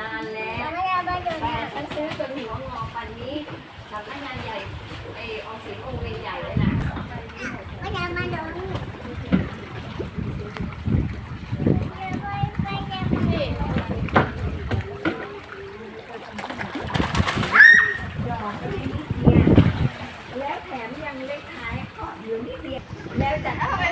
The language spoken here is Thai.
นานแล้วไม่แต่ฉันซื้อจนหัวงอปันนี้สำนักงานใหญ่ไอออมสินองค์เวียนใหญ่เลยนะไม่ได้บ้านเดิมแล้วแถมยังเล็กท้ายขอบอยู่นิดเดียวแล้วจะเอาไป